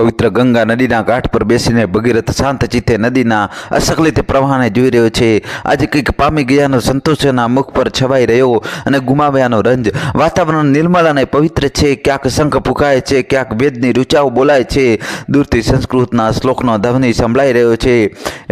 પવિત્ર ગંગા નદીના ઘાટ પર બેસીને ભગીરથ શાંત ચિત્તે નદીના અસકલિત પ્રવાહને જોઈ રહ્યો છે. આજે કંઈક પામી ગયાનો સંતોષના મુખ પર છવાઈ રહ્યો અને ગુમાવ્યાનો રંજ. વાતાવરણ નિર્મળ અને પવિત્ર છે. ક્યાંક શંખ ફૂંકાય છે, ક્યાંક વેદની રૂચાઓ બોલાય છે. દૂરથી સંસ્કૃતના શ્લોકનો ધ્વનિ સંભળાઈ રહ્યો છે.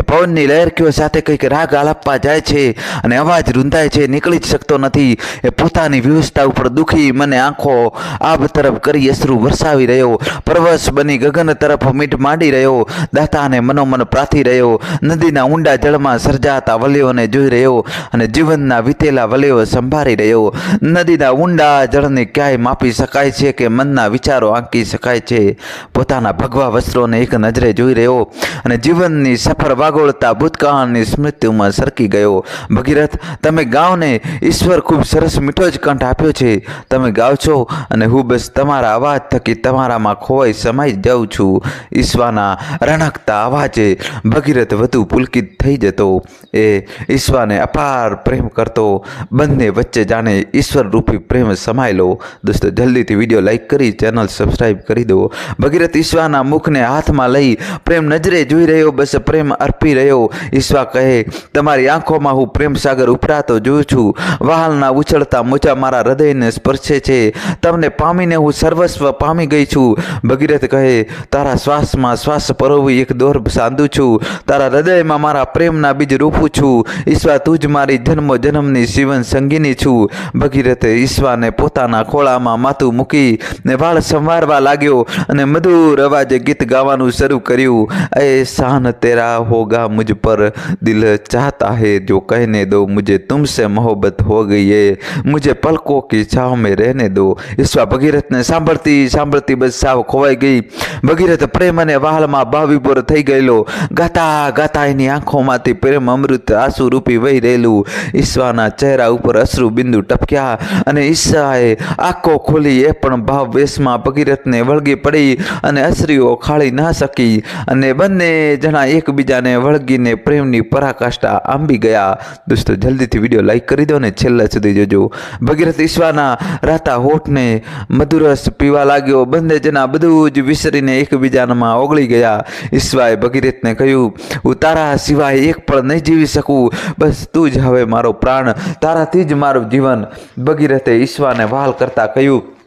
પવનની લહેરકીઓ સાથે કંઈક રાગ આલાપવા જાય છે અને અવાજ રૂંધાય છે. નીકળી જ શકતો નથી. એ પોતાની વ્યવસ્થા ઉપર દુઃખી મને આંખો આબ તરફ કરી અશ્રુ વરસાવી રહ્યો. પરવશ બની ગગન તરફ મીઠ માંડી રહ્યો. દાતાને મનોમન પ્રાર્થી રહ્યો. નદીના ઊંડા જળમાં સર્જાતા વલયોને જોઈ રહ્યો અને જીવનના વીતેલા વલયો સંભાળી રહ્યો. નદીના ઊંડા જળને ક્યાંય માપી શકાય છે કે મનના વિચારો આંકી શકાય છે? પોતાના ભગવા વસ્ત્રોને એક નજરે જોઈ રહ્યો અને જીવનની સફર વાગોળતા ભૂતકાળની સ્મૃતિમાં સરકી ગયો. ભગીરથ, તમે ગાઓને ઈશ્વર ખૂબ સરસ મીઠો જ કંઠ આપ્યો છે. તમે ગાવ છો અને હું બસ તમારા અવાજ થકી તમારામાં ખોવાઈ સમાઈ જાઉં છું. ઈશ્વાના રણકતા અવાજે ભગીરથ વધુ પુલકિત થઈ જતો. એ ઈશ્વાને અપાર પ્રેમ કરતો. બંને વચ્ચે જાણે ઈશ્વર રૂપી પ્રેમ સમાયેલો. દોસ્તો, જલ્દીથી વીડિયો લાઈક કરી, ચેનલ સબસ્ક્રાઈબ કરી દો. ભગીરથ ઈશ્વાના મુખને હાથમાં લઈ પ્રેમ નજરે જોઈ રહ્યો, બસ પ્રેમ અર્પી રહ્યો. ઈશ્વા કહે, તમારી આંખોમાં હું પ્રેમ સાગર ઉભરાતો જોઉં છું. વહાલના ઉછળતા મોજા મારા હૃદયને સ્પર્શે છે. તમને પામીને હું સર્વસ્વ પામી ગઈ છું. ભગીરથ કહે તારા શ્વાસમાં શ્વાસ પરોવી એક દોર સાંધું છું. તારા હૃદયમાં મારા પ્રેમના બીજ રૂપું છું. ઈશ્વા તું જ મારી જન્મો જન્મની જીવન સંગીની છું. ભગીરથે ઈશ્વાને પોતાના ખોળામાં માથું મૂકી ને વાળ સંવારવા લાગ્યો અને મધુર અવાજે ગીત ગાવાનું શરૂ કર્યું. એ શાન તેરા હોગા મુજ પર, દિલ ચાહતા હે જો કહેને દો મુજે તુમસે મોહબ્બત હો ગઈ હે મુજે પલકો કી છાવ મેં રહેને દો. ઈશ્વા ભગીરથને સાંભળતી સાંભળતી બસ સાવ ખોવાઈ ગઈ. ભગીરથ પ્રેમ અને વાહલમાં ભાવિભોર થઈ ગયેલો. ગાતા ગાતા એની આંખોમાંથી પ્રેમ અમૃત આંસુ રૂપી વહી રહેલું. ઈશ્વાના ચહેરા ઉપર અશ્રુ બિંદુ ટપક્યા અને ઈશ્વાએ આંખો ખોલી એ પણ ભાવ વેશમાં ભગીરથને વળગી પડી અને અશ્રીઓ ખાળી ના શકી અને બંને જણા એકબીજાને વળગીને પ્રેમની પરાકાષ્ઠા આંબી ગયા. દોસ્તો, જલ્દીથી વીડિયો લાઈક કરી દો ને છેલ્લા સુધી જોજો. ભગીરથ ઈશ્વાના રાતા હોઠને મધુરસ પીવા લાગ્યો. બંને જણા બધું જ વિસરીને એકબીજામાં ઓગળી ગયા. ઈશ્વાએ ભગીરથને કહ્યું, હું તારા સિવાય એક પણ નહીં જીવી શકું. બસ તું જ હવે મારો પ્રાણ, તારાથી જ મારું જીવન. ભગીરથે ઈશ્વાને વહાલ કરતા કહ્યું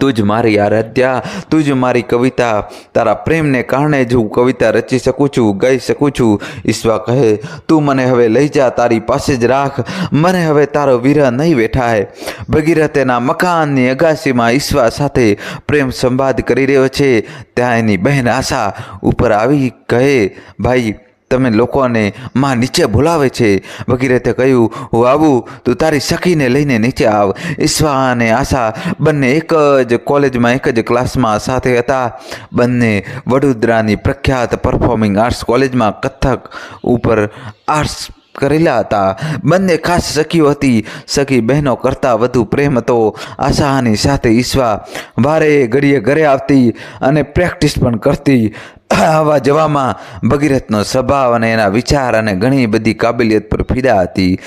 તું જ મારી આરાધ્યા, તું જ મારી કવિતા. તારા પ્રેમને કારણે જ હું કવિતા રચી શકું છું, ગાઈ શકું છું. ઈશ્વા કહે, તું મને હવે લઈ જા, તારી પાસે જ રાખ. મને હવે તારો વિરહ નહીં વેઠાય. ભગીરથ એના મકાનની અગાસીમાં ઈશ્વા સાથે પ્રેમ સંવાદ કરી રહ્યો છે. ત્યાં એની બહેન આશા ઉપર આવી કહે, ભાઈ તમે લોકોને માં નીચે બોલાવે છે. વગેરેતે કહ્યું, હું આવું તું તારી સખીને લઈને નીચે આવ. ઈશ્વા અને આશા બંને એક જ કોલેજમાં, એક જ ક્લાસમાં સાથે હતા. બંને વડોદરાની પ્રખ્યાત પરફોર્મિંગ આર્ટ્સ કોલેજમાં કથક ઉપર આર્ટ્સ કરેલા હતા. બંને ખાસ સખીઓ હતી. સખી બહેનો કરતાં વધુ પ્રેમ હતો. આશાની સાથે ઈશ્વા વારે ઘડીએ ઘરે આવતી અને પ્રેક્ટિસ પણ કરતી આવવા જવામાં ભગીરથનો સ્વભાવ અને એના વિચાર અને ઘણી બધી કાબિલિયત પર ફિદા હતી.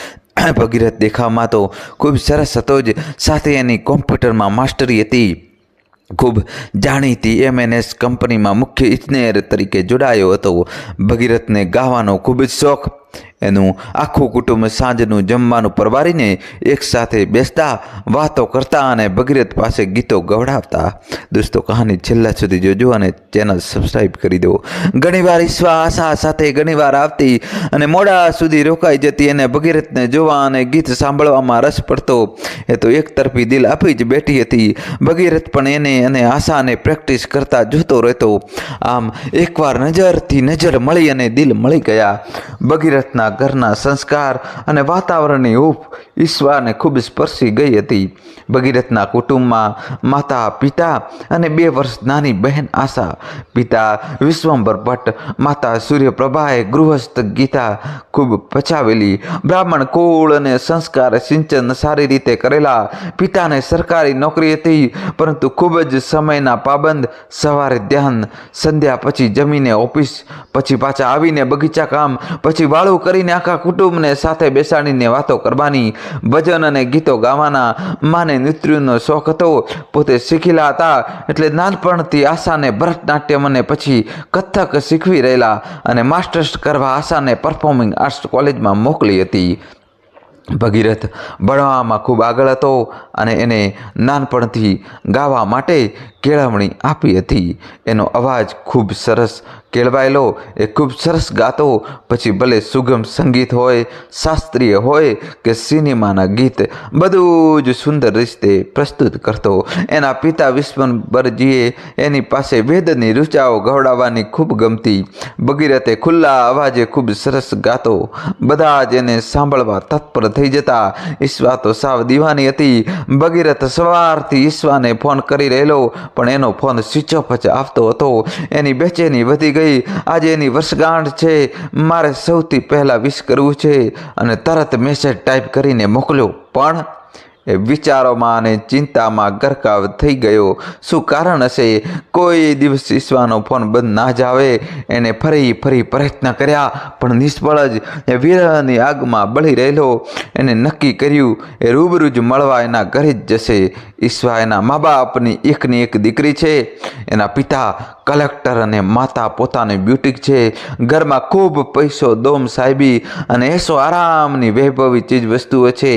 ભગીરથ દેખાવમાં તો ખૂબ સરસ હતો જ. સાથે એની કોમ્પ્યુટરમાં માસ્ટરી હતી. ખૂબ જાણીતી એમએનએસ કંપનીમાં મુખ્ય ઇજનેર તરીકે જોડાયો હતો. ભગીરથને ગાવાનો ખૂબ જ શોખ. એનું આખું કુટુંબ સાંજનું જમવાનું પરવારીને એકસાથે બેસતા, વાતો કરતા અને ભગીરથ પાસે ગીતો ગવડાવતા. દોસ્તો, કહાની છેલ્લા સુધી જોજો અને ચેનલ સબસ્ક્રાઈબ કરી દો. ઘણીવાર ઈશ્વા આશા સાથે ઘણીવાર આવતી અને મોડા સુધી રોકાઈ જતી અને ભગીરથને જોવા અને ગીત સાંભળવામાં રસ પડતો. એ તો એક તરફી દિલ આપી જ બેઠી હતી. ભગીરથ પણ એને અને આશાને પ્રેક્ટિસ કરતા જોતો રહેતો. આમ એકવાર નજરથી નજર મળી અને દિલ મળી ગયા. ભગીરથના ઘરના સંસ્કાર અને વાતાવરણની ઉપ ઈશ્વરને ખૂબ સ્પર્શી ગઈ હતી. ભગીરથના કુટુંબમાં માતા, પિતા અને બે વર્ષ નાની બહેન આશા. પિતા વિશ્વંભર ભટ્ટ, માતા સૂર્યપ્રભાએ ગૃહસ્થ ગીતા ખૂબ પચાવેલી બ્રાહ્મણ કુળ અને સંસ્કાર સિંચન સારી રીતે કરેલા. પિતાને સરકારી નોકરી હતી, પરંતુ ખૂબ જ સમયના પાબંદ સવારે ધ્યાન, સંધ્યા પછી જમીને ઓફિસ, પછી પાછા આવીને બગીચા કામ પછી વાળું કરી મળીને આખા કુટુંબને સાથે બેસાડીને વાતો કરવાની, ભજન અને ગીતો ગાવાના માને નૃત્યનો શોખ હતો. પોતે શીખેલા હતા એટલે નાનપણથી આશાને ભરતનાટ્યમ અને પછી કથક શીખવી રહેલા અને માસ્ટર્સ કરવા આશાને પરફોર્મિંગ આર્ટ્સ કોલેજમાં મોકલી હતી. ભગીરથ ભણવામાં ખૂબ આગળ હતો અને એને નાનપણથી ગાવા માટે કેળવણી આપી હતી. એનો અવાજ ખૂબ સરસ કેળવાયેલો, એ ખૂબ સરસ ગાતો. પછી ભલે સુગમ સંગીત હોય, શાસ્ત્રીય હોય કે સિનેમાના ગીત, બધું જ સુંદર રીતે પ્રસ્તુત કરતો. એના પિતા વિશ્વંભરજીએ એની પાસે વેદની રૂચાઓ ગવડાવવાની ખૂબ ગમતી. ભગીરથે ખુલ્લા અવાજે ખૂબ સરસ ગાતો. બધા જ એને સાંભળવા તત્પર થઈ જતા. ઈશ્વા તો સાવ દીવાની હતી. ભગીરથ સવારથી ઈશ્વાને ફોન કરી રહેલો. પણ એનો ફોન સ્વિચ ઓફ જ આવતો હતો. એની બેચેની વધી ગઈ. આજે એની વર્ષગાંઠ છે. મારે સૌથી પહેલાં વિશ કરવું છે. અને તરત મેસેજ ટાઈપ કરીને મોકલ્યો. પણ એ વિચારોમાં અને ચિંતામાં ગરકાવ થઈ ગયો. શું કારણ હશે? કોઈ દિવસ ઈશ્વાનો ફોન બંધ ના જ આવે એને ફરી ફરી પ્રયત્ન કર્યા, પણ નિષ્ફળ જ એ વિરહની આગમાં બળી રહેલો. એને નક્કી કર્યું, એ રૂબરૂ જ મળવા એના ઘરે જ જશે. ઈશ્વા એના મા બાપની એકની એક દીકરી છે. એના પિતા કલેક્ટર અને માતા પોતાની બ્યુટિક છે. ઘરમાં ખૂબ પૈસો, દોમ સાહેબી અને એસો આરામની વૈભવી ચીજ વસ્તુઓ છે.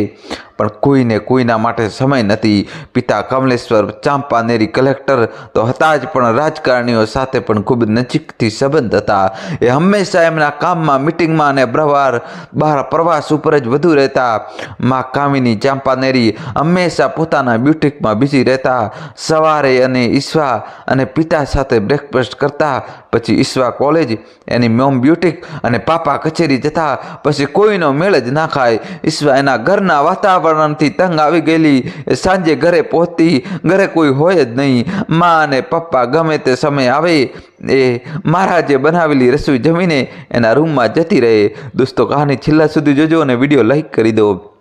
પણ કોઈને કોઈના માટે સમય નથી. પિતા કમલેશ્વર ચાંપાનેરી કલેક્ટર તો હતા જ, પણ રાજકારણીઓ સાથે પણ ખૂબ નજીકથી સંબંધ હતા. એ હંમેશા એમના કામમાં, મિટિંગમાં અને પ્રવાર, બહાર પ્રવાસ ઉપર જ વધુ રહેતા. માં કામિની ચાંપાનેરી હંમેશા પોતાના બ્યુટિકમાં બિઝી રહેતા. સવારે અને ઈશ્વા અને પિતા સાથે બ્રેકફાસ્ટ કરતા, પછી ઈશ્વા કોલેજ એની મોમ બ્યુટિક અને પાપા કચેરી જતા, પછી કોઈનો મેળ જ ના ખાય. ઈશ્વા એના ઘરના વાતાવરણથી તંગ આવી ગયેલી. એ સાંજે ઘરે પહોંચતી, ઘરે કોઈ હોય જ નહીં. મા અને પપ્પા ગમે તે સમય આવે, એ મહારાજે બનાવેલી રસોઈ જમીને એના રૂમમાં જતી રહે. દોસ્તો, કહાની છેલ્લા સુધી જોજો અને વીડિયો લાઈક કરી દો.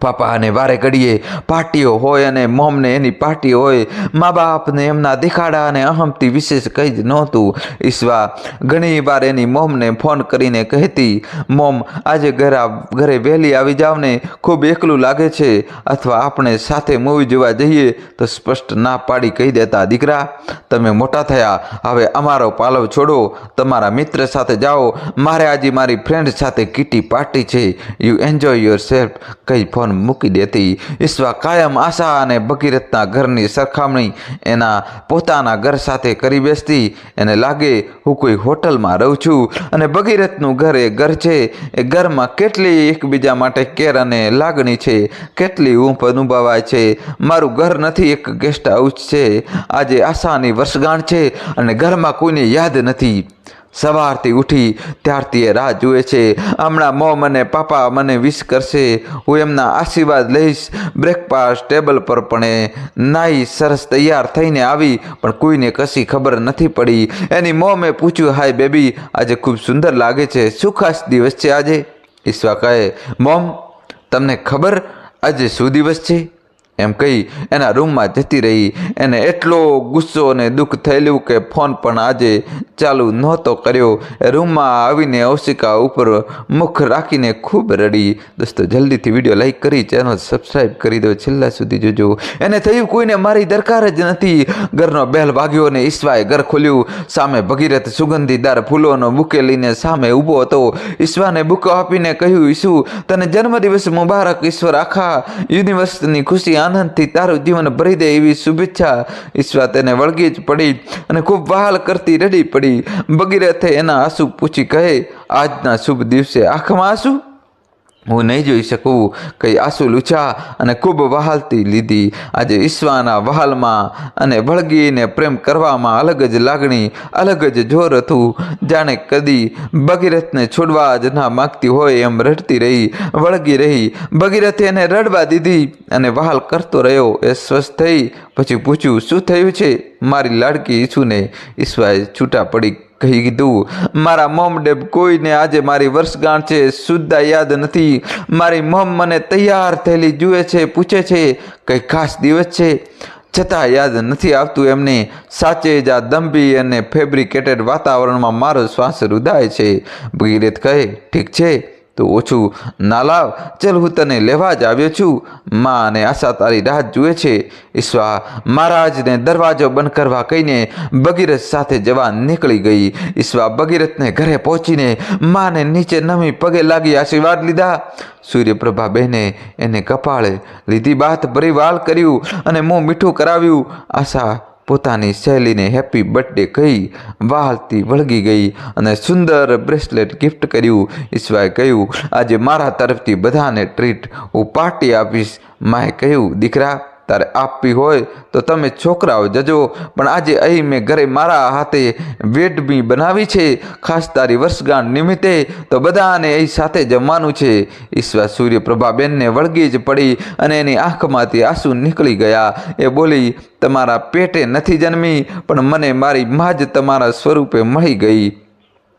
પાપા અને વારે ઘડીએ પાર્ટીઓ હોય અને મોમને એની પાર્ટી હોય. મા બાપને એમના દેખાડા અને અહમથી વિશેષ કંઈ જ નહોતું. ઈશ્વા ઘણી વાર એની મોમને ફોન કરીને કહેતી, મોમ, આજે ઘરે ઘરે વહેલી આવી જાવ ને ખૂબ એકલું લાગે છે. અથવા આપણે સાથે મૂવી જોવા જઈએ તો સ્પષ્ટ ના પાડી કહી દેતા, દીકરા, તમે મોટા થયા. હવે અમારો પાલવ છોડો. તમારા મિત્ર સાથે જાઓ. મારે આજે મારી ફ્રેન્ડ સાથે કીટી પાર્ટી છે. યુ એન્જોય યોર સેલ્ફ કઈ ફોન મૂકી દેતી. ઈશ્વા કાયમ આશા અને ભગીરથના ઘરની સરખામણી એના પોતાના ઘર સાથે કરી બેસતી. એને લાગે, હું કોઈ હોટલમાં રહું છું અને ભગીરથનું ઘર એ ઘર છે. એ ઘરમાં કેટલી એકબીજા માટે કેર અને લાગણી છે. કેટલી ઊંફ અનુભવાય છે. મારું ઘર નથી એક ગેસ્ટ હાઉસ છે. આજે આશાની વર્ષગાંઠ છે અને ઘરમાં કોઈને યાદ નથી. સવારથી ઉઠી ત્યારથી એ રાહ જુએ છે. હમણાં મોમ અને પાપા, મને વિશ કરશે. હું એમના આશીર્વાદ લઈશ. બ્રેકફાસ્ટ ટેબલ પર પણ એ નાઈ સરસ તૈયાર થઈને આવી, પણ કોઈને કશી ખબર નથી પડી. એની મોમે પૂછ્યું, હાય બેબી, આજે ખૂબ સુંદર લાગે છે. શું ખાસ દિવસ છે આજે? ઈશ્વા કહે મોમ, તમને ખબર આજે શું દિવસ છે? એમ કહી એના રૂમમાં જતી રહી. એને એટલો ગુસ્સો અને દુઃખ થયેલું કે ફોન પણ આજે ચાલુ નહોતો કર્યો. એ રૂમમાં આવીને અવશિકા ઉપર મુખ રાખીને ખૂબ રડી. દોસ્તો, જલ્દીથી વીડિયો લાઈક કરી, ચેનલ સબસ્ક્રાઈબ કરી દો. છેલ્લા સુધી જોજો. એને થયું કોઈને મારી દરકાર જ નથી. ઘરનો બેલ વાગ્યો અને ઈશ્વાએ ઘર ખોલ્યું. સામે ભગીરથ સુગંધીદાર ફૂલોનો બુકે લઈને સામે ઊભો હતો. ઈશ્વાને બુકો આપીને કહ્યું ઈશુ તને જન્મદિવસ મુબારક, ઈશ્વર આખા યુનિવર્સની ખુશી આનંદથી તારું જીવન ભરી દે એવી શુભેચ્છા ઈશ્વા તેને વળગી જ પડી અને ખૂબ વહાલ કરતી રડી પડી. ભગીરથે એના આંસુ પૂછી કહે, આજના શુભ દિવસે આંખમાં આંસુ? હું નહીં જોઈ શકું. કઈ આંસુ લૂછા અને ખૂબ વહાલતી લીધી. આજે ઈશ્વાના વહાલમાં અને વળગીને પ્રેમ કરવામાં અલગ જ લાગણી, અલગ જ જોર હતું. જાણે કદી ભગીરથને છોડવા જ ના માગતી હોય એમ રડતી રહી, વળગી રહી. ભગીરથે એને રડવા દીધી અને વહાલ કરતો રહ્યો. એ સ્વસ્થ થઈ. પછી પૂછ્યું, શું થયું છે? મારી લાડકી ઈસુને. ઈશ્વાએ છૂટા પડી કહી કીધું, મારા મોમ ડેબ કોઈને આજે મારી વર્ષગાંઠ છે સુદ્ધા યાદ નથી. મારી મોમ મને તૈયાર થયેલી જુએ છે, પૂછે છે, કંઈ ખાસ દિવસ છે? છતાં યાદ નથી આવતું એમને. સાચે જ આ દંભી અને ફેબ્રિકેટેડ વાતાવરણમાં મારો શ્વાસ રૂધાય છે. ભગીરથ કહે, ઠીક છે. તું ઓછું ના લાવ ચલ હું તને લેવા જ આવ્યો છું. માં અને આશા તારી રાહ જુએ છે. ઈશ્વા મહારાજને દરવાજો બંધ કરવા કહીને ભગીરથ સાથે જવા નીકળી ગઈ. ઈશ્વા ભગીરથને ઘરે પહોંચીને માને નીચે નમી પગે લાગી આશીર્વાદ લીધા. સૂર્યપ્રભા બહેને એને કપાળે લીધી બાથ ભરી વાલ કર્યું અને મોં મીઠું કરાવ્યું. આશા પોતાની સહેલીને હેપી બર્થડે કહી વાહલથી વળગી ગઈ અને સુંદર બ્રેસલેટ ગિફ્ટ કર્યું. ઈશ્વાએ કહ્યું, આજે મારા તરફથી બધાને ટ્રીટ હું પાર્ટી આપીશ. માએ કહ્યું, દીકરા તારે આપવી હોય તો તમે છોકરાઓ જજો. પણ આજે અહીં મેં ઘરે મારા હાથે વેડમી બનાવી છે, ખાસ તારી વર્ષગાંઠ નિમિત્તે. તો બધાને અહીં સાથે જમવાનું છે. ઈશ્વર સૂર્યપ્રભાબેનને વળગી જ પડી અને એની આંખમાંથી આંસુ નીકળી ગયા. એ બોલી, તમારા પેટે નથી જન્મી, પણ મને મારી મા જ તમારા સ્વરૂપે મળી ગઈ.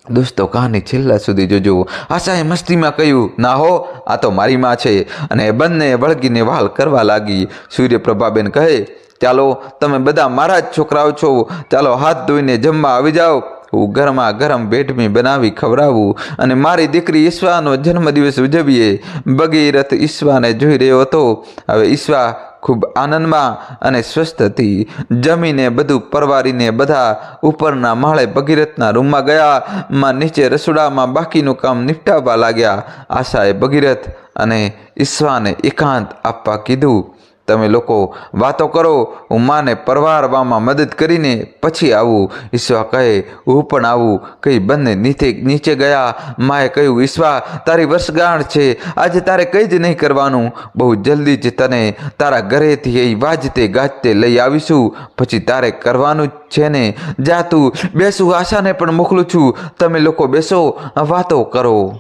દોસ્તો, કહાની છેલ્લા સુધી જોજો. આશાએ મસ્તીમાં કહ્યું, ના હો, આ તો મારી માં છે. અને એ બંને વળગીને વાલ કરવા લાગી. સૂર્યપ્રભાબેન કહે, ચાલો, તમે બધા મારા જ છોકરાઓ છો. ચાલો, હાથ ધોઈને જમવા આવી જાઓ. હું ગરમા ગરમ બેટમી બનાવી ખવડાવું અને મારી દીકરી ઈશ્વાનો જન્મદિવસ ઉજવીએ. ભગીરથ ઈશ્વાને જોઈ રહ્યો હતો. હવે ઈશ્વા ખૂબ આનંદમાં અને સ્વસ્થ હતી. જમીને બધું પરવારીને બધા ઉપરના માળે ભગીરથના રૂમમાં ગયા. માં નીચે રસોડામાં બાકીનું કામ નિપટાવવા લાગ્યા. આશાએ ભગીરથ અને ઈશ્વાને એકાંત આપવા કીધું. તમે લોકો વાતો કરો, હું માને પરવારવામાં મદદ કરીને પછી આવું. ઈશ્વા કહે, હું પણ આવું. કહી બંને નીચે નીચે ગયા. માએ કહ્યું ઈશ્વા તારી વર્ષગાંઠ છે. આજે તારે કંઈ જ નહીં કરવાનું. બહુ જલ્દી જ તને તારા ઘરેથી એ વાજતે ગાજતે લઈ આવીશું. પછી તારે કરવાનું જ છે ને. જા તું, બેસું, આશાને પણ મોકલું છું. તમે લોકો બેસો, વાતો કરો.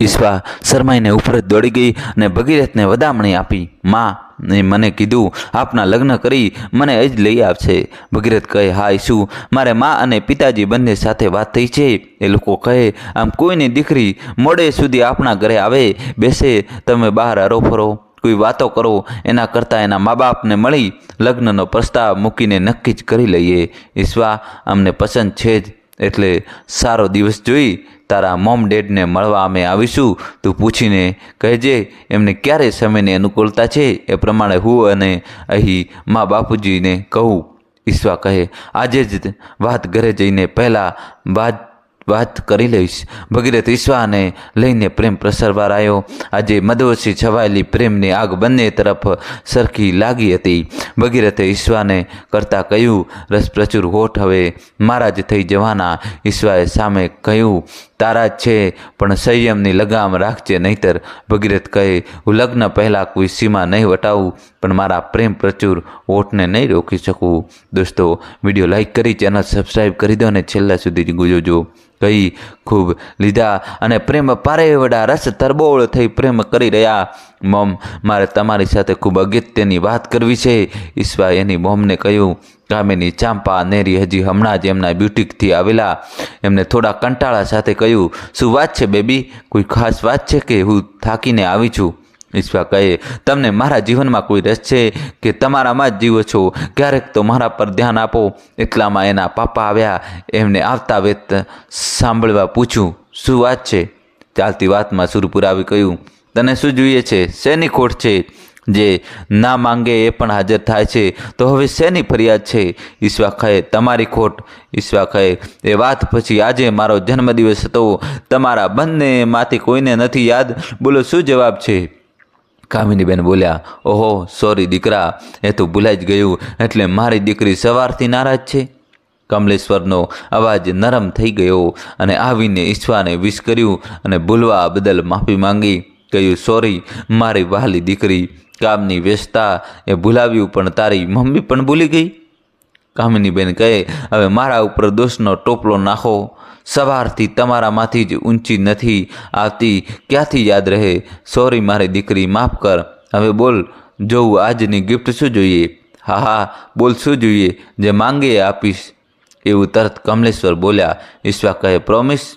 ઈશ્વા શરમાઈને ઉપર દોડી ગઈ અને ભગીરથને વધામણી આપી. માં, ને મને કીધું, આપના લગ્ન કરી મને જ લઈ આવશે ભગીરથ કહે, હા ઈશુ મારે મા અને પિતાજી બંને સાથે વાત થઈ છે. એ લોકો કહે, આમ કોઈની દીકરી મોડે સુધી આપણા ઘરે આવે, બેસે, તમે બહાર હરો ફરો. કોઈ વાતો કરો, એના કરતાં એના મા બાપને મળી લગ્નનો પ્રસ્તાવ મૂકીને નક્કી જ કરી લઈએ. ઈશ્વા અમને પસંદ છે જ. એટલે સારો દિવસ જોઈ તારા મોમ ડેડને મળવા અમે આવીશું. તું પૂછીને કહેજે, એમને ક્યારે સમયની અનુકૂળતા છે એ પ્રમાણે હું અને અહીં મા બાપુજીને કહું. ઈશ્વા કહે, આજે જ વાત ઘરે જઈને પહેલાં વાત વાત કરી લઈશ. ભગીરથ ઈશ્વાને લઈને પ્રેમ પ્રસરવા આવ્યો. આજે મધવસી છવાયેલી પ્રેમની આગ બંને તરફ સરખી લાગી હતી. ભગીરથે ઈશ્વાને કરતાં કહ્યું રસપ્રચુર હોઠ હવે મારા જ થઈ જવાના. ઈશ્વાએ સામે કહ્યું તારા જ છે, પણ સંયમની લગામ રાખજે, નહીતર ભગીરથ કહે, હું લગ્ન પહેલાં કોઈ સીમા નહીં વટાવું, પણ મારા પ્રેમ પ્રચુર ઓઠને નહીં રોકી શકું. દોસ્તો, વીડિયો લાઇક કરી, ચેનલ સબસ્ક્રાઈબ કરી દો અને છેલ્લા સુધી ગુજોજો કહી, ખૂબ લીધા અને પ્રેમ પારે વડા રસ તરબોળ થઈ પ્રેમ કરી રહ્યા. મોમ, મારે તમારી સાથે ખૂબ અગત્યની વાત કરવી છે. ઈશ્વા એની મોમને કહ્યું કામિની ચાંપા, નેરી હજી હમણાં જ એમના બ્યુટિકથી આવેલા. એમને થોડા કંટાળા સાથે કહ્યું, શું વાત છે બેબી? કોઈ ખાસ વાત છે કે હું થાકીને આવી છું? ઈશ્વા કહે, તમને મારા જીવનમાં કોઈ રસ છે કે તમારામાં જ જીવો છો? ક્યારેક તો મારા પર ધ્યાન આપો. એટલામાં એના પાપા આવ્યા. એમને આવતા વેત સાંભળવા પૂછ્યું, શું વાત છે? ચાલતી વાતમાં સુરપુર આવી કહ્યું, તને શું જોઈએ છે? શેની ખોટ છે? જે ના માંગે એ પણ હાજર થાય છે. તો હવે શેની ફરિયાદ છે? ઈશ્વા કહે તમારી ખોટ. ઈશ્વા કહે એ વાત પછી આજે મારો જન્મદિવસ હતો. તમારા બંનેમાંથી કોઈને નથી યાદ? બોલો, શું જવાબ છે? કામિનીબેન બોલ્યા, ઓહો, સોરી દીકરા, એ તો ભૂલાઈ જ ગયું. એટલે મારી દીકરી સવારથી નારાજ છે. કમલેશ્વરનો અવાજ નરમ થઈ ગયો અને આવીને ઈશ્વાને વિશ કર્યું અને ભૂલવા બદલ માફી માંગી. કહ્યું સોરી મારી વહાલી દીકરી કામની વ્યસ્તા એ ભૂલાવ્યું, પણ તારી મમ્મી પણ ભૂલી ગઈ. કામિનીબેન કહે, હવે મારા ઉપર દોષનો ટોપલો નાખો. સવારથી તમારામાંથી જ ઊંચી નથી આવતી, ક્યાંથી યાદ રહે? સોરી મારી દીકરી, માફ કર. હવે બોલ જોવું આજની ગિફ્ટ શું જોઈએ? હા હા, બોલ શું જોઈએ? જે માંગે આપીશ. એવું તરત કમલેશ્વર બોલ્યા. ઈશ્વા કહે પ્રોમિસ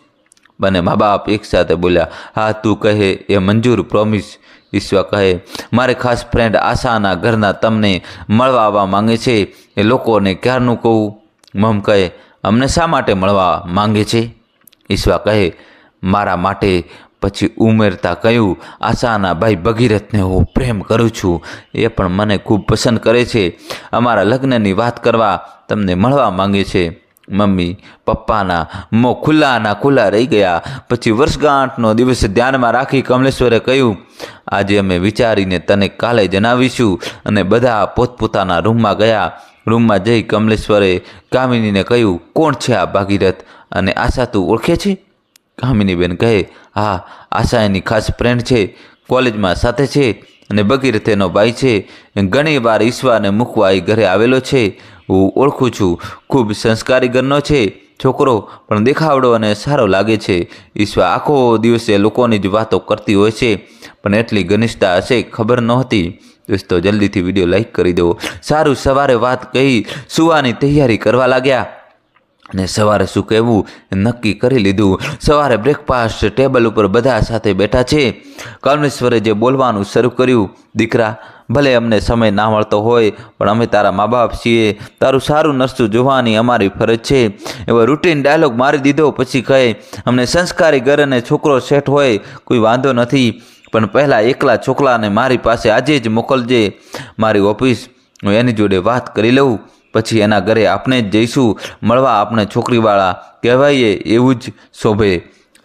બંને મા બાપ એકસાથે બોલ્યા, હા, તું કહે, એ મંજૂર પ્રોમિસ ઈશ્વર કહે, મારે ખાસ ફ્રેન્ડ આશાના ઘરના તમને મળવા આવવા માંગે છે. એ લોકોને ક્યારનું કહું? મમ કહે, અમને શા માટે મળવા માંગે છે? ઈશ્વા કહે, મારા માટે પછી ઉમેરતા કહ્યું, આશાના ભાઈ ભગીરથને હું પ્રેમ કરું છું. એ પણ મને ખૂબ પસંદ કરે છે. અમારા લગ્નની વાત કરવા તમને મળવા માંગે છે. મમ્મી, પપ્પાના મોં ખુલ્લાના ખુલ્લા રહી ગયા. પછી વર્ષગાંઠનો દિવસ ધ્યાનમાં રાખી કમલેશ્વરે કહ્યું, આજે અમે વિચારીને તને કાલે જણાવીશું. અને બધા પોતપોતાના રૂમમાં ગયા. રૂમમાં જઈ કમલેશ્વરે કામિનીને કહ્યું, કોણ છે આ ભાગીરથ? અને આશા તું ઓળખે છે? કામિનીબેન કહે, હા, આશા એની ખાસ ફ્રેન્ડ છે, કોલેજમાં સાથે છે અને ભગીરથ એનો ભાઈ છે. ઘણી વાર ઈશ્વરને મૂકવા એ ઘરે આવેલો છે. હું ઓળખું છું. ખૂબ સંસ્કારી ઘરનો છે, છોકરો, પણ દેખાવડો અને સારો લાગે છે. ઈશ્વા આખો દિવસે લોકોની જ વાતો કરતી હોય છે, પણ એટલી ઘનિષ્ઠતા હશે ખબર નહોતી. દોસ્તો, જલ્દીથી વીડિયો લાઈક કરી દો સારું, સવારે વાત કહી, સુવાની તૈયારી કરવા લાગ્યા. અને સવારે શું કહેવું, નક્કી કરી લીધું. સવારે બ્રેકફાસ્ટ ટેબલ ઉપર બધા સાથે બેઠા છે. કર્મેશ્વરે જે બોલવાનું શરૂ કર્યું, દીકરા ભલે અમને સમય ના મળતો હોય, પણ અમે તારા મા બાપ છીએ. તારું સારું નરસું જોવાની અમારી ફરજ છે. એવો રૂટીન ડાયલોગ મારી દીધો, પછી કહે, અમને સંસ્કારી ઘર અને છોકરો સેટ હોય, કોઈ વાંધો નથી, પણ પહેલાં એકલા છોકરાને મારી પાસે આજે જ મોકલજે. મારી ઓફિસ, હું એની જોડે વાત કરી લઉં, પછી એના ઘરે આપણે જ જઈશું. મળવા આપણે છોકરીવાળા કહેવાઈએ એવું જ શોભે.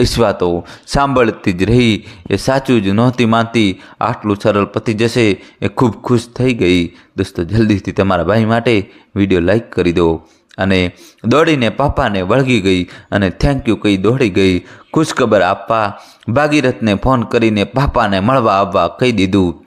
ઈશ્વા તો સાંભળતી જ રહી. એ સાચું જ નહોતી માનતી. આટલું સરળ પતી જશે એ ખૂબ ખુશ થઈ ગઈ. દોસ્તો, જલ્દીથી તમારા ભાઈ માટે વીડિયો લાઈક કરી દો. અને દોડીને પાપાને વળગી ગઈ અને થેન્ક યુ કહી દોડી ગઈ. ખુશખબર આપવા, ભાગીરથને ફોન કરીને પાપાને મળવા આવવા કહી દીધું.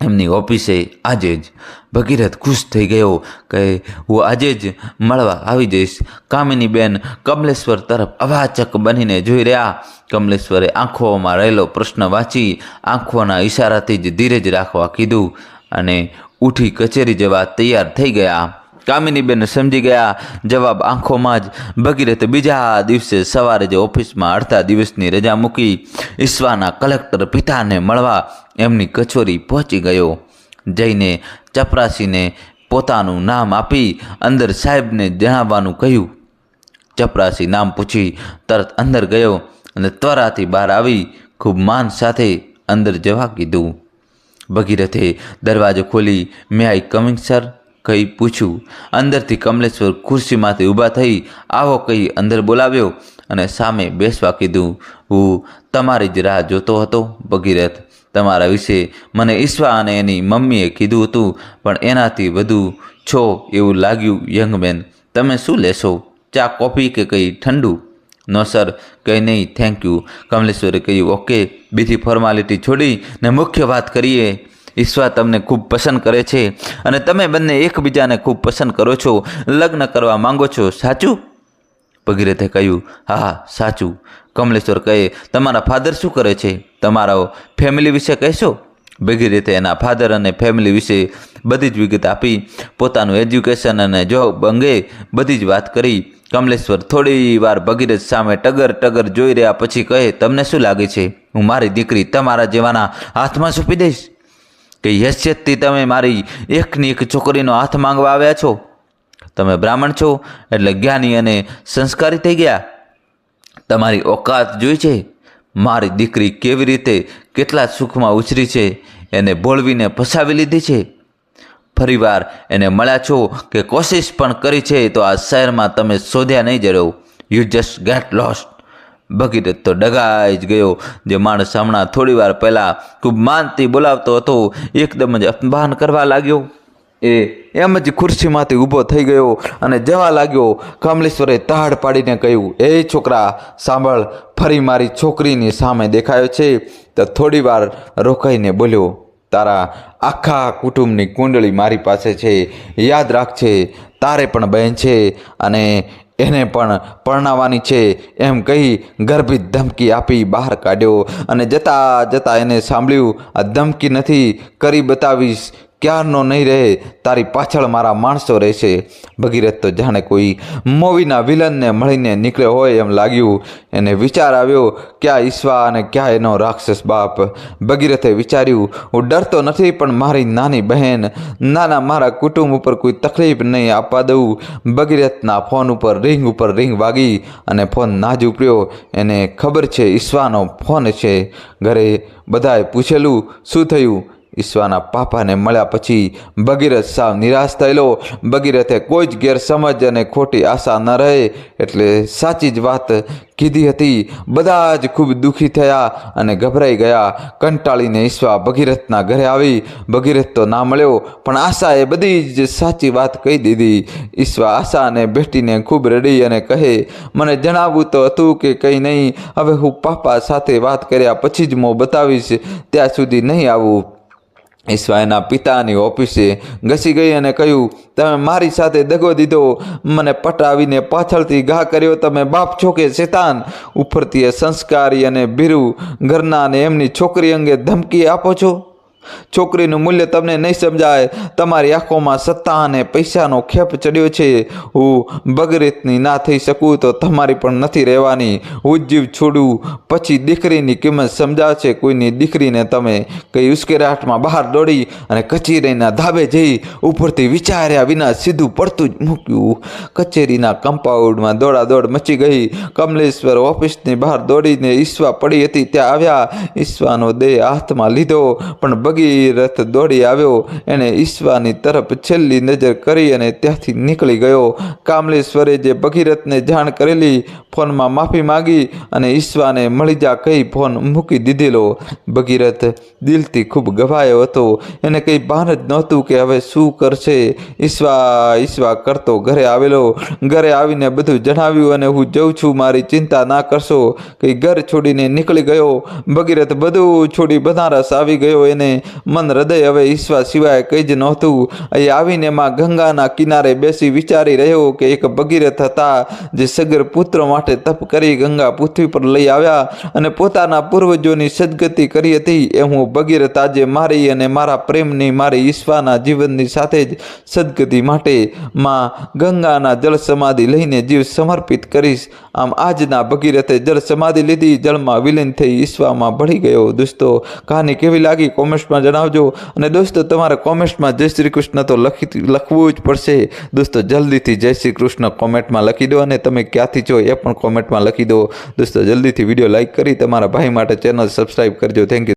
એમની ઓફિસે આજે જ ભગીરથ ખુશ થઈ ગયો કે હું આજે જ મળવા આવી જઈશ. કામિની બેન કમલેશ્વર તરફ અવાચક બનીને જોઈ રહ્યા. કમલેશ્વરે આંખોમાં રહેલો પ્રશ્ન વાંચી આંખોના ઈશારાથી જ ધીરજ રાખવા કીધું અને ઉઠી કચેરી જવા તૈયાર થઈ ગયા. કામિનીબેન સમજી ગયા. જવાબ આંખોમાં જ ભગીરથ બીજા દિવસે સવારે જ ઓફિસમાં અડધા દિવસની રજા મૂકી ઈશ્વાના કલેક્ટર પિતાને મળવા એમની કચોરી પહોંચી ગયો. જઈને ચપરાસીને પોતાનું નામ આપી અંદર સાહેબને જણાવવાનું કહ્યું. ચપરાસી નામ પૂછી તરત અંદર ગયો અને ત્વરાથી બહાર આવી ખૂબ માન સાથે અંદર જવા કીધું. ભગીરથે દરવાજો ખોલી, મે આઈ કમિંગ, સર. કહી પૂછ્યું. અંદરથી કમલેશ્વર ખુરશીમાંથી ઊભા થઈ આવો કહી અંદર બોલાવ્યો અને સામે બેસવા કીધું હું તમારી જ રાહ જોતો હતો ભગીરથ. તમારા વિશે મને ઈશ્વા અને એની મમ્મીએ કીધું હતું, પણ એનાથી વધુ છો એવું લાગ્યું યંગમેન. તમે શું લેશો? ચા, કોફી કે કંઈ ઠંડુ? નો, સર, કંઈ નહીં, થેન્ક યુ. કમલેશ્વરે કહ્યું, ઓકે, બીજી ફોર્માલિટી છોડી ને મુખ્ય વાત કરીએ. ઈશ્વા તમને ખૂબ પસંદ કરે છે અને તમે બંને એકબીજાને ખૂબ પસંદ કરો છો, લગ્ન કરવા માંગો છો, સાચું? ભગીરથે કહ્યું, હા હા, સાચું. કમલેશ્વર કહે, તમારા ફાધર શું કરે છે? તમારા ફેમિલી વિશે કહેશો? ભગીરથે એના ફાધર અને ફેમિલી વિશે બધી જ વિગત આપી, પોતાનું એજ્યુકેશન અને જોબ અંગે બધી જ વાત કરી. કમલેશ્વર થોડી વાર ભગીરથ સામે ટગર ટગર જોઈ રહ્યા, પછી કહે, તમને શું લાગે છે? હું મારી દીકરી તમારા જેવાના હાથમાં સોંપી દઈશ? કે યશ્યતથી તમે મારી એકની એક છોકરીનો હાથ માંગવા આવ્યા છો? તમે બ્રાહ્મણ છો, એટલે જ્ઞાની અને સંસ્કારી થઈ ગયા. તમારી ઓકાત જોઈ છે? મારી દીકરી કેવી રીતે કેટલા સુખમાં ઉછરી છે, એને ભોળવીને ફસાવી લીધી છે? ફરીવાર એને મળ્યા છો કે કોશિશ પણ કરી છે, તો આ શહેરમાં તમે શોધ્યા નહીં જ રહો you just get lost Bhagirath તો ડગાઈ જ ગયો. જે માણસ હમણાં થોડી વાર પહેલાં ખૂબ માનથી બોલાવતો હતો, એકદમ જ અપમાન કરવા લાગ્યો. એ એમ જ ખુરશીમાંથી ઊભો થઈ ગયો અને જવા લાગ્યો. કમલેશ્વરે તહાડ પાડીને કહ્યું, એ છોકરા, સાંભળ, ફરી મારી છોકરીની સામે દેખાયો છે. તો થોડી વાર રોકાઈને બોલ્યો, તારા આખા કુટુંબની કુંડળી મારી પાસે છે. યાદ રાખજે, તારે પણ બહેન છે અને એને પણ પરણાવવાની છે. એમ કહી ગર્ભિત ધમકી આપી બહાર કાઢ્યો અને જતા જતા એને સાંભળ્યું, આ ધમકી નથી, કરી બતાવીશ. ક્યારનો નહીં રહે, તારી પાછળ મારા માણસો રહેશે. ભગીરથ તો જાણે કોઈ મૂવીના વિલનને મળીને નીકળ્યો હોય એમ લાગ્યું. એને વિચાર આવ્યો, ક્યાં ઈશ્વા અને ક્યાં એનો રાક્ષસ બાપ? ભગીરથે વિચાર્યું, હું ડરતો નથી, પણ મારી નાની બહેન, નાના મારા કુટુંબ ઉપર કોઈ તકલીફ નહીં આપવા દઉં. ભગીરથના ફોન ઉપર રિંગ ઉપર રિંગ વાગી અને ફોન ના જ ઉપડ્યો. એને ખબર છે, ઈશ્વાનો ફોન છે. ઘરે બધાએ પૂછેલું, શું થયું? ઈશ્વાના પાપાને મળ્યા પછી ભગીરથ સાવ નિરાશ થયેલો. ભગીરથે કોઈ જ ગેરસમજ અને ખોટી આશા ન રહે એટલે સાચી જ વાત કીધી હતી. બધા જ ખૂબ દુઃખી થયા અને ગભરાઈ ગયા. કંટાળીને ઈશ્વા ભગીરથના ઘરે આવી. ભગીરથ તો ના મળ્યો, પણ આશાએ બધી જ સાચી વાત કહી દીધી. ઈશ્વા આશાને ભેટીને ખૂબ રડી અને કહે, મને જણાવવું તો હતું કે કંઈ નહીં, હવે હું પાપા સાથે વાત કર્યા પછી જ મો બતાવીશ. ત્યાં સુધી નહીં આવું. ઈશ્વા એના પિતાની ઓફિસે ઘસી ગઈ અને કહ્યું, તમે મારી સાથે દગો દીધો. મને પટાવીને પાછળથી ઘા કર્યો. તમે બાપ છો કે શેતાન? ઉપરથી સંસ્કારી અને ભીરુ ઘરના અને એમની છોકરી અંગે ધમકી આપો છો. છોકરીનું મૂલ્ય તમને નહીં સમજાય. તમારી આંખોમાં સત્તા અને પૈસાનો ખેપ ચડ્યો છે. હું બગરીતની ના થઈ શકું તો તમારી પણ નથી રહેવાની. હું છોડું. પછી દીકરીની કિંમત સમજાવશે કોઈની દીકરીને તમે કઈ ઉશ્કેરાટમાં બહાર દોડી અને કચેરીના ધાબે જઈ ઉપરથી વિચાર્યા વિના સીધું પડતું જ મૂક્યું. કચેરીના કમ્પાઉન્ડમાં દોડાદોડ મચી ગઈ. કમલેશ્વર ઓફિસની બહાર દોડીને ઈશ્વા પડી હતી. ત્યાં આવ્યા. ઈશ્વાનો દેહ હાથમાં લીધો. પણ ભગીરથ દોડી આવ્યો. એણે ઈશ્વાની તરફ છેલ્લી નજર કરી અને ત્યાંથી નીકળી ગયો. કામલેશ્વરે જે ભગીરથને જાણ કરેલી, ફોનમાં માફી માંગી અને ઈશ્વાને મળી જા કહી ફોન મૂકી દીધેલો. ભગીરથ દિલથી ખૂબ ગવાયો હતો. એને કંઈ ભાન જ નહોતું કે હવે શું કરશે. ઈશ્વા ઈશ્વા કરતો ઘરે આવેલો. ઘરે આવીને બધું જણાવ્યું અને હું જઉં છું, મારી ચિંતા ના કરશો. કંઈ ઘર છોડીને નીકળી ગયો. ભગીરથ બધું છોડી બનારસ આવી ગયો. એને મન હૃદય હવે ઈશ્વા સિવાય કંઈ જ નહોતું. અહીં આવીને માં ગંગાના કિનારે બેસી વિચારી રહ્યો કે એક ભગીરથ હતા, જે સગર પુત્ર માટે તપ કરી ગંગા પૃથ્વી પર લઈ આવ્યા અને પોતાના પૂર્વજોની સદગતિ કરી હતી. એ હું ભગીરથ આજે મારી અને મારા પ્રેમની મારી ઈશ્વાના જીવનની સાથે જ સદગતિ માટે માં ગંગાના જળ સમાધિ લઈને જીવ સમર્પિત કરીશ. આમ આજના ભગીરથે જળ સમાધિ લીધી. જળમાં વિલીન થઈ ઈશ્વામાં ભળી ગયો. દોસ્તો, કહાની કેવી લાગી? કોમેન્ટ્સમાં જણાવજો. અને દોસ્તો, તમારે કોમેન્ટ્સમાં જય શ્રી કૃષ્ણ તો લખી, લખવું જ પડશે. દોસ્તો, જલ્દીથી જય શ્રી કૃષ્ણ કોમેન્ટમાં લખી દો અને તમે ક્યાંથી છો એ પણ કોમેન્ટમાં લખી દો. દોસ્તો, જલ્દીથી વીડિયો લાઇક કરી તમારા ભાઈ માટે ચેનલ સબસ્ક્રાઈબ કરજો. Thank you